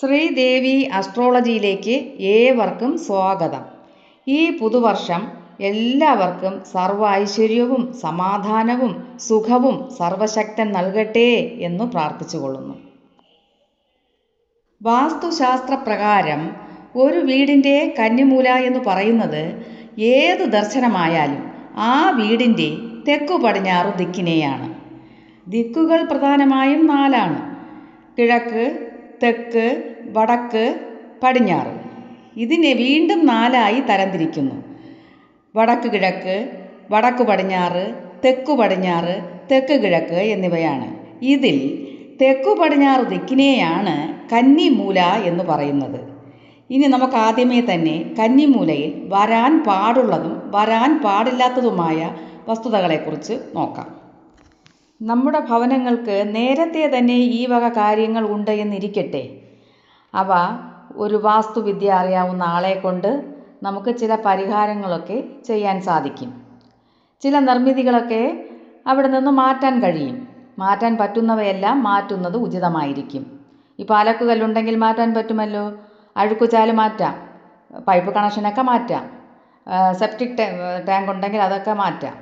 ശ്രീദേവി അസ്ട്രോളജിയിലേക്ക് ഏവർക്കും സ്വാഗതം. ഈ പുതുവർഷം എല്ലാവർക്കും സർവ ഐശ്വര്യവും സമാധാനവും സുഖവും സർവശക്തൻ നൽകട്ടെ എന്ന് പ്രാർത്ഥിച്ചുകൊള്ളുന്നു. വാസ്തുശാസ്ത്രപ്രകാരം ഒരു വീടിന്റെ കന്നിമൂല എന്ന് പറയുന്നത് ഏത് ദർശനമായാലും ആ വീടിന്റെ തെക്കു പടിഞ്ഞാറ് ദിക്കിനെയാണ്. ദിക്കുകൾ പ്രധാനമായും നാലാണ്. കിഴക്ക് തെക്ക് വടക്ക് പടിഞ്ഞാറ്. ഇതിനെ വീണ്ടും നാലായി തരംതിരിക്കുന്നു. വടക്ക് കിഴക്ക് വടക്ക് പടിഞ്ഞാറ് തെക്കു പടിഞ്ഞാറ് തെക്ക് കിഴക്ക് എന്നിവയാണ്. ഇതിൽ തെക്കു പടിഞ്ഞാറ് ദിക്കിനെയാണ് കന്നിമൂല എന്ന് പറയുന്നത്. ഇനി നമുക്ക് ആദ്യമേ തന്നെ കന്നിമൂലയിൽ വരാൻ പാടുള്ളതും വരാൻ പാടില്ലാത്തതുമായ വസ്തുതകളെക്കുറിച്ച് നോക്കാം. നമ്മുടെ ഭവനങ്ങൾക്ക് നേരത്തെ തന്നെ ഈ വക കാര്യങ്ങൾ ഉണ്ട് എന്നിരിക്കട്ടെ അവ ഒരു വാസ്തുവിദ്യ അറിയാവുന്ന ആളെ കൊണ്ട് നമുക്ക് ചില പരിഹാരങ്ങളൊക്കെ ചെയ്യാൻ സാധിക്കും. ചില നിർമ്മിതികളൊക്കെ അവിടെ നിന്ന് മാറ്റാൻ കഴിയും. മാറ്റാൻ പറ്റുന്നവയെല്ലാം മാറ്റുന്നത് ഉചിതമായിരിക്കും. ഇപ്പോൾ അലക്കുകല്ലുണ്ടെങ്കിൽ മാറ്റാൻ പറ്റുമല്ലോ. അഴുക്കുചാൽ മാറ്റാം. പൈപ്പ് കണക്ഷനൊക്കെ മാറ്റാം. സെപ്റ്റിക് ടാങ്ക് ഉണ്ടെങ്കിൽ അതൊക്കെ മാറ്റാം.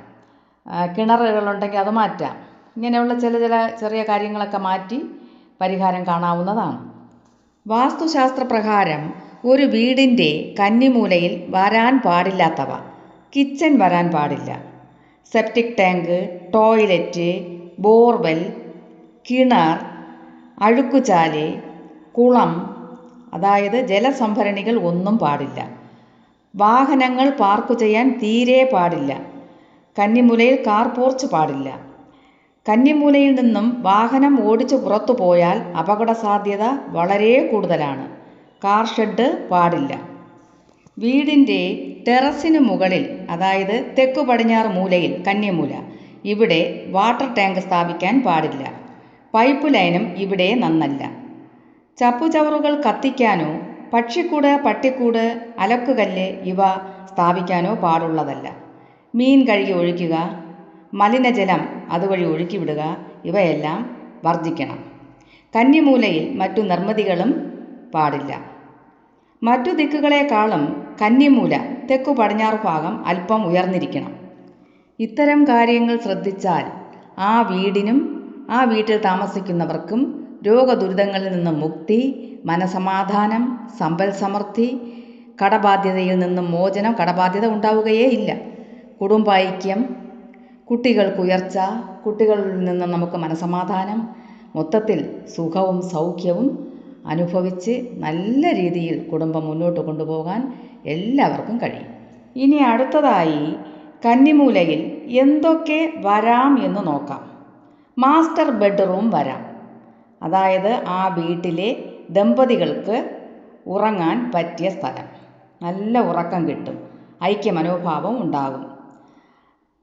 കിണറുകളുണ്ടെങ്കിൽ അത് മാറ്റാം. ഇങ്ങനെയുള്ള ചില ചില ചെറിയ കാര്യങ്ങളൊക്കെ മാറ്റി പരിഹാരം കാണാവുന്നതാണ്. വാസ്തുശാസ്ത്രപ്രകാരം ഒരു വീടിന്റെ കന്നിമൂലയിൽ വരാൻ പാടില്ലാത്തവ. കിച്ചൺ വരാൻ പാടില്ല. സെപ്റ്റിക് ടാങ്ക് ടോയ്ലറ്റ് ബോർവെൽ കിണർ അഴുക്കുചാൽ കുളം അതായത് ജലസംഭരണികൾ ഒന്നും പാടില്ല. വാഹനങ്ങൾ പാർക്ക് ചെയ്യാൻ തീരെ പാടില്ല. കന്നിമുലയിൽ കാർ പോർച്ച് പാടില്ല. കന്നിമൂലയിൽ നിന്നും വാഹനം ഓടിച്ച് പുറത്തു പോയാൽ അപകട സാധ്യത വളരെ കൂടുതലാണ്. കാർ ഷെഡ് പാടില്ല. വീടിന്റെ ടെറസിന് മുകളിൽ അതായത് തെക്കു പടിഞ്ഞാറ് മൂലയിൽ കന്നിമൂല ഇവിടെ വാട്ടർ ടാങ്ക് സ്ഥാപിക്കാൻ പാടില്ല. പൈപ്പ് ലൈനും ഇവിടെ നന്നല്ല. ചപ്പുചവറുകൾ കത്തിക്കാനോ പക്ഷിക്കൂട് പട്ടിക്കൂട് അലക്കുകല്ല് ഇവ സ്ഥാപിക്കാനോ പാടുള്ളതല്ല. മീൻ കഴുകി ഒഴിക്കുക മലിനജലം അതുവഴി ഒഴുക്കിവിടുക ഇവയെല്ലാം വർജിക്കണം കന്നിമൂലയിൽ മറ്റു നിർമ്മിതികളും പാടില്ല. മറ്റു ദിക്കുകളെക്കാളും കന്നിമൂല തെക്കു പടിഞ്ഞാറ് ഭാഗം അല്പം ഉയർന്നിരിക്കണം. ഇത്തരം കാര്യങ്ങൾ ശ്രദ്ധിച്ചാൽ ആ വീടിനും ആ വീട്ടിൽ താമസിക്കുന്നവർക്കും രോഗദുരിതങ്ങളിൽ നിന്ന് മുക്തി മനസമാധാനം സമ്പൽ സമൃദ്ധി കടബാധ്യതയിൽ നിന്നും മോചനം കടബാധ്യത ഉണ്ടാവുകയേ ഇല്ല കുടുംബൈക്യം കുട്ടികൾക്ക് ഉയർച്ച കുട്ടികളിൽ നിന്ന് നമുക്ക് മനസമാധാനം മൊത്തത്തിൽ സുഖവും സൗഖ്യവും അനുഭവിച്ച് നല്ല രീതിയിൽ കുടുംബം മുന്നോട്ട് കൊണ്ടുപോകാൻ എല്ലാവർക്കും കഴിയും. ഇനി അടുത്തതായി കന്നിമൂലയിൽ എന്തൊക്കെ വരാം എന്ന് നോക്കാം. മാസ്റ്റർ ബെഡ്റൂം വരാം. അതായത് ആ വീട്ടിലെ ദമ്പതികൾക്ക് ഉറങ്ങാൻ പറ്റിയ സ്ഥലം. നല്ല ഉറക്കം കിട്ടും. ഐക്യമനോഭാവം ഉണ്ടാകും.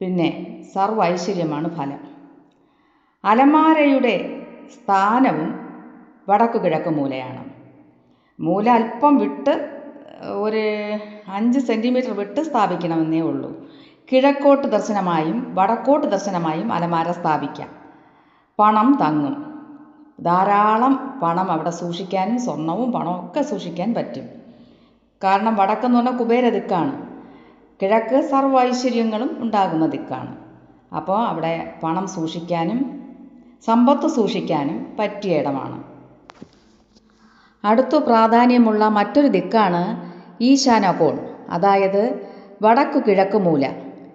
പിന്നെ സർവ ഐശ്വര്യമാണ് ഫലം. അലമാരയുടെ സ്ഥാനവും വടക്കു കിഴക്ക് മൂലയാണ്. മൂല അല്പം വിട്ട് ഒരു അഞ്ച് സെന്റിമീറ്റർ വിട്ട് സ്ഥാപിക്കണമെന്നേ ഉള്ളൂ. കിഴക്കോട്ട് ദർശനമായും വടക്കോട്ട് ദർശനമായും അലമാര സ്ഥാപിക്കാം. പണം തങ്ങും. ധാരാളം പണം അവിടെ സൂക്ഷിക്കാനും സ്വർണവും പണവും ഒക്കെ സൂക്ഷിക്കാൻ പറ്റും. കാരണം വടക്കെന്ന് പറഞ്ഞാൽ കുബേര ദിക്കാണ് കിഴക്ക് സർവ ഐശ്വര്യങ്ങളും ഉണ്ടാകുന്ന ദിക്കാണ് അപ്പോൾ അവിടെ പണം സൂക്ഷിക്കാനും സമ്പത്ത് സൂക്ഷിക്കാനും പറ്റിയ ഇടമാണ്. അടുത്തു പ്രാധാന്യമുള്ള മറ്റൊരു ദിക്കാണ് ഈശാനകോൺ അതായത് വടക്കു കിഴക്ക് മൂല.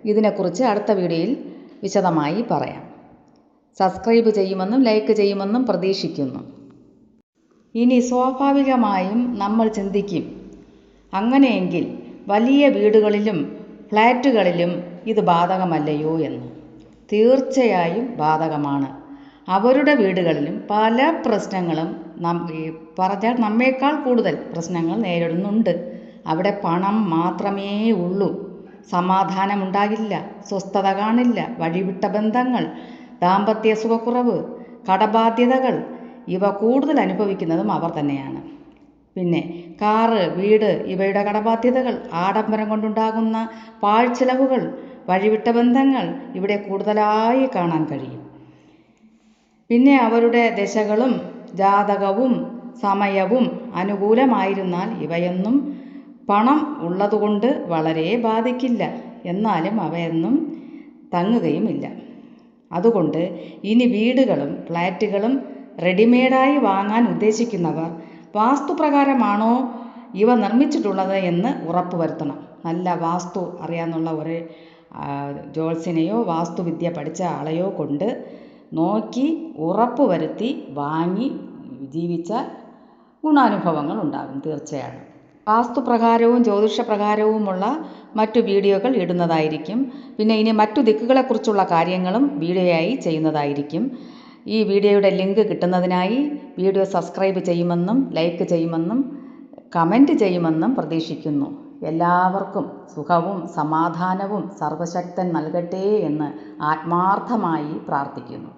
ഇതിനെക്കുറിച്ച് അടുത്ത വീഡിയോയിൽ വിശദമായി പറയാം. സബ്സ്ക്രൈബ് ചെയ്യുമെന്നും ലൈക്ക് ചെയ്യുമെന്നും പ്രതീക്ഷിക്കുന്നു. ഇനി സ്വാഭാവികമായും നമ്മൾ ചിന്തിക്കും അങ്ങനെയെങ്കിൽ വലിയ വീടുകളിലും ഫ്ലാറ്റുകളിലും ഇത് ബാധകമല്ലയോ എന്ന്. തീർച്ചയായും ബാധകമാണ്. അവരുടെ വീടുകളിലും പല പ്രശ്നങ്ങളും നം പറഞ്ഞാൽ നമ്മേക്കാൾ കൂടുതൽ പ്രശ്നങ്ങൾ നേരിടുന്നുണ്ട്. അവിടെ പണം മാത്രമേ ഉള്ളൂ. സമാധാനമുണ്ടാകില്ല. സ്വസ്ഥത കാണില്ല. വഴിവിട്ട ബന്ധങ്ങൾ ദാമ്പത്യ സുഖക്കുറവ് കടബാധ്യതകൾ ഇവ കൂടുതൽ അനുഭവിക്കുന്നതും അവർ തന്നെയാണ്. പിന്നെ കാറ് വീട് ഇവയുടെ കടബാധ്യതകൾ ആഡംബരം കൊണ്ടുണ്ടാകുന്ന പാഴ്ചെലവുകൾ വഴിവിട്ട ബന്ധങ്ങൾ ഇവിടെ കൂടുതലായി കാണാൻ കഴിയും. പിന്നെ അവരുടെ ദശകളും ജാതകവും സമയവും അനുകൂലമായിരുന്നാൽ ഇവയൊന്നും പണം ഉള്ളതുകൊണ്ട് വളരെ ബാധിക്കില്ല. എന്നാലും അവയൊന്നും തങ്ങുകയുമില്ല. അതുകൊണ്ട് ഇനി വീടുകളും ഫ്ലാറ്റുകളും റെഡിമെയ്ഡായി വാങ്ങാൻ ഉദ്ദേശിക്കുന്നവർ വാസ്തുപ്രകാരമാണോ ഇവ നിർമ്മിച്ചിട്ടുള്ളത് എന്ന് ഉറപ്പുവരുത്തണം. നല്ല വാസ്തു അറിയാമെന്നുള്ള ഒരു ജ്യോത്സ്യനെയോ വാസ്തുവിദ്യ പഠിച്ച ആളെയോ കൊണ്ട് നോക്കി ഉറപ്പുവരുത്തി വാങ്ങി ജീവിച്ച ഗുണാനുഭവങ്ങൾ ഉണ്ടാകും തീർച്ചയാണ്. വാസ്തുപ്രകാരവും ജ്യോതിഷപ്രകാരവുമുള്ള മറ്റു വീഡിയോകൾ ഇടുന്നതായിരിക്കും. പിന്നെ ഇനി മറ്റു ദിക്കുകളെക്കുറിച്ചുള്ള കാര്യങ്ങളും വീഡിയോയായി ചെയ്യുന്നതായിരിക്കും. ഈ വീഡിയോയുടെ ലിങ്ക് കിട്ടുന്നതിനായി വീഡിയോ സബ്സ്ക്രൈബ് ചെയ്യുമെന്നും ലൈക്ക് ചെയ്യുമെന്നും കമന്റ് ചെയ്യുമെന്നും പ്രതീക്ഷിക്കുന്നു. എല്ലാവർക്കും സുഖവും സമാധാനവും സർവശക്തൻ നൽകട്ടെ എന്ന് ആത്മാർത്ഥമായി പ്രാർത്ഥിക്കുന്നു.